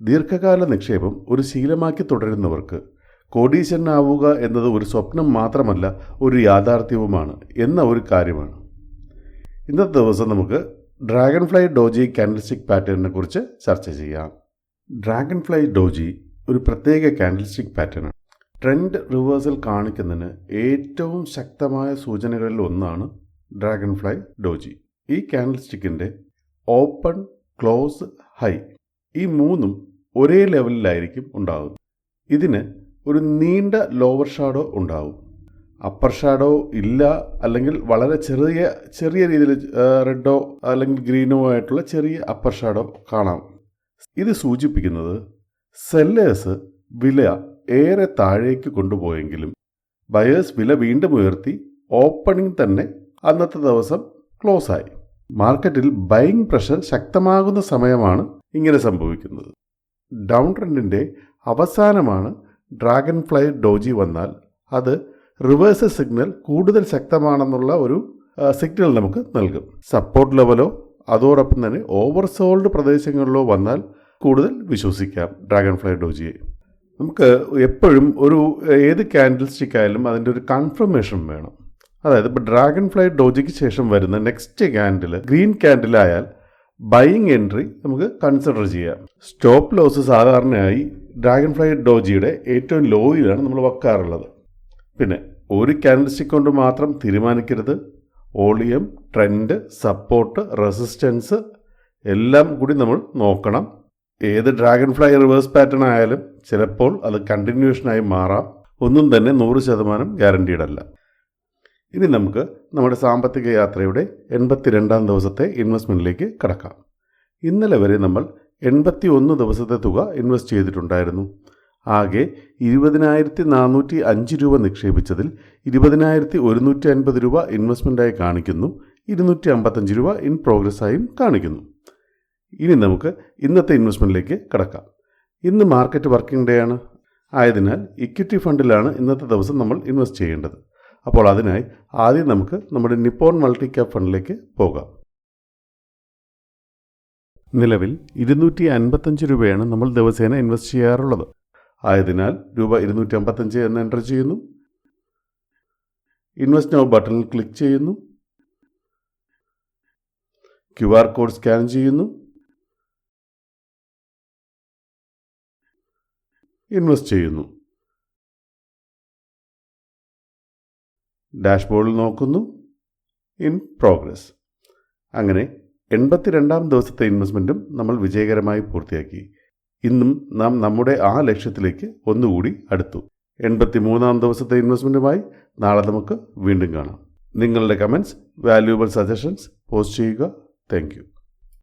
ദീർഘകാല നിക്ഷേപം ഒരു ശീലമാക്കി തുടരുന്നവർക്ക് കോടീശ്വരനാവുക എന്നത് ഒരു സ്വപ്നം മാത്രമല്ല ഒരു യാഥാർത്ഥ്യവുമാണ് എന്ന ഒരു കാര്യമാണ്. ഇന്നത്തെ ദിവസം നമുക്ക് ഡ്രാഗൺ ഫ്ലൈ ഡോജി കാൻഡിൽസ്റ്റിക് പാറ്റേണിനെ കുറിച്ച് ചർച്ച ചെയ്യാം. ഡ്രാഗൺ ഫ്ലൈ ഡോജി ഒരു പ്രത്യേക കാൻഡിൽസ്റ്റിക് പാറ്റേണാണ് ട്രെൻഡ് റിവേഴ്സൽ കാണിക്കുന്നതിന് ഏറ്റവും ശക്തമായ സൂചനകളിൽ ഒന്നാണ് ഡ്രാഗൺ ഫ്ലൈ ഡോജി ഈ കാൻഡിൽസ്റ്റിക്കിന്റെ ഓപ്പൺ ക്ലോസ് ഹൈ ഈ മൂന്നും ഒരേ ലെവലിലായിരിക്കും ഉണ്ടാകുന്നത് ഇതിന് ഒരു നീണ്ട ലോവർ ഷാഡോ ഉണ്ടാവും. അപ്പർ ഷാഡോ ഇല്ല അല്ലെങ്കിൽ വളരെ ചെറിയ ചെറിയ രീതിയിൽ റെഡോ അല്ലെങ്കിൽ ഗ്രീനോ ആയിട്ടുള്ള ചെറിയ അപ്പർ ഷാഡോ കാണാം. ഇത് സൂചിപ്പിക്കുന്നത് സെല്ലേഴ്സ് വില ഏറെ താഴേക്ക് കൊണ്ടുപോയെങ്കിലും ബയേഴ്സ് വില വീണ്ടും ഉയർത്തി ഓപ്പണിംഗ് തന്നെ അന്നത്തെ ദിവസം ക്ലോസ് ആയി. മാർക്കറ്റിൽ ബൈങ് പ്രഷർ ശക്തമാകുന്ന സമയമാണ് ഇങ്ങനെ സംഭവിക്കുന്നത്. ഡൗൺ ട്രെൻഡിന്റെ അവസാനമാണ് ഡ്രാഗൺ ഫ്ലൈ ഡോജി വന്നാൽ അത് റിവേഴ്സ് സിഗ്നൽ കൂടുതൽ ശക്തമാണെന്നുള്ള ഒരു സിഗ്നൽ നമുക്ക് നൽകും. സപ്പോർട്ട് ലെവലോ അതോടൊപ്പം തന്നെ ഓവർ സോൾഡ് പ്രദേശങ്ങളിലോ വന്നാൽ കൂടുതൽ വിശ്വസിക്കാം ഡ്രാഗൺ ഫ്ലൈ ഡോജിയെ. നമുക്ക് എപ്പോഴും ഒരു ഏത് ക്യാൻഡിൽ സ്റ്റിക്ക് ആയാലും അതിന്റെ ഒരു കൺഫർമേഷൻ വേണം. അതായത് ഇപ്പോൾ ഡ്രാഗൺ ഫ്ലൈ ഡോജിക്ക് ശേഷം വരുന്ന നെക്സ്റ്റ് ക്യാൻഡിൽ ഗ്രീൻ ക്യാൻഡിലായാൽ ബൈയിങ് എൻട്രി നമുക്ക് കൺസിഡർ ചെയ്യാം. സ്റ്റോപ്പ് ലോസ് സാധാരണയായി ഡ്രാഗൺ ഫ്ലൈ ഡോജിയുടെ ഏറ്റവും ലോയിലാണ് നമ്മൾ വെക്കാറുള്ളത്. പിന്നെ ഒരു ക്യാൻഡിൽ കൊണ്ട് മാത്രം തീരുമാനിക്കരുത്. ഓളിയം ട്രെൻഡ് സപ്പോർട്ട് റെസിസ്റ്റൻസ് എല്ലാം കൂടി നമ്മൾ നോക്കണം. ഏത് ഡ്രാഗൺ ഫ്ലൈ റിവേഴ്സ് പാറ്റേൺ ആയാലും ചിലപ്പോൾ അത് കണ്ടിന്യൂഷനായി മാറാം. ഒന്നും തന്നെ നൂറ് ശതമാനം ഗ്യാരണ്ടീഡ് അല്ല. ഇനി നമുക്ക് നമ്മുടെ സാമ്പത്തിക യാത്രയുടെ എൺപത്തിരണ്ടാം ദിവസത്തെ ഇൻവെസ്റ്റ്മെന്റിലേക്ക് കടക്കാം. ഇന്നലെ വരെ നമ്മൾ എൺപത്തി ഒന്ന് ദിവസത്തെ തുക ഇൻവെസ്റ്റ് ചെയ്തിട്ടുണ്ടായിരുന്നു. ആകെ ഇരുപതിനായിരത്തി നാനൂറ്റി അഞ്ച് രൂപ നിക്ഷേപിച്ചതിൽ ഇരുപതിനായിരത്തി ഒരുന്നൂറ്റി അൻപത് രൂപ ഇൻവെസ്റ്റ്മെന്റായി കാണിക്കുന്നു. ഇരുന്നൂറ്റി അമ്പത്തഞ്ച് രൂപ ഇൻ പ്രോഗ്രസ്സായും കാണിക്കുന്നു. ഇനി നമുക്ക് ഇന്നത്തെ ഇൻവെസ്റ്റ്മെന്റിലേക്ക് കടക്കാം. ഇന്ന് മാർക്കറ്റ് വർക്കിംഗ് ഡേ ആണ്. ആയതിനാൽ ഇക്വിറ്റി ഫണ്ടിലാണ് ഇന്നത്തെ ദിവസം നമ്മൾ ഇൻവെസ്റ്റ് ചെയ്യേണ്ടത്. അപ്പോൾ അതിനായി ആദ്യം നമുക്ക് നമ്മുടെ നിപ്പോൺ മൾട്ടി ക്യാപ് ഫണ്ടിലേക്ക് പോകാം. നിലവിൽ ഇരുന്നൂറ്റി അൻപത്തഞ്ച് രൂപയാണ് നമ്മൾ ദിവസേന ഇൻവെസ്റ്റ് ചെയ്യാറുള്ളത്. ആയതിനാൽ രൂപ ഇരുന്നൂറ്റി അമ്പത്തഞ്ച് എന്ന് എന്റർ ചെയ്യുന്നു. ഇൻവെസ്റ്റ് നൗ ബട്ടണിൽ ക്ലിക്ക് ചെയ്യുന്നു. ക്യു ആർ കോഡ് സ്കാൻ ചെയ്യുന്നു. ഇൻവെസ്റ്റ് ചെയ്യുന്നു. ഡാഷ്ബോർഡിൽ നോക്കുന്നു. In progress. അങ്ങനെ എൺപത്തിരണ്ടാം ദിവസത്തെ ഇൻവെസ്റ്റ്മെന്റും നമ്മൾ വിജയകരമായി പൂർത്തിയാക്കി. ഇന്നും നാം നമ്മുടെ ആ ലക്ഷ്യത്തിലേക്ക് ഒന്നുകൂടി അടുത്തു. എൺപത്തി മൂന്നാം ദിവസത്തെ ഇൻവെസ്റ്റ്മെന്റുമായി നാളെ നമുക്ക് വീണ്ടും കാണാം. നിങ്ങളുടെ കമൻസ് വാല്യൂബിൾ സജഷൻസ് പോസ്റ്റ് ചെയ്യുക. താങ്ക്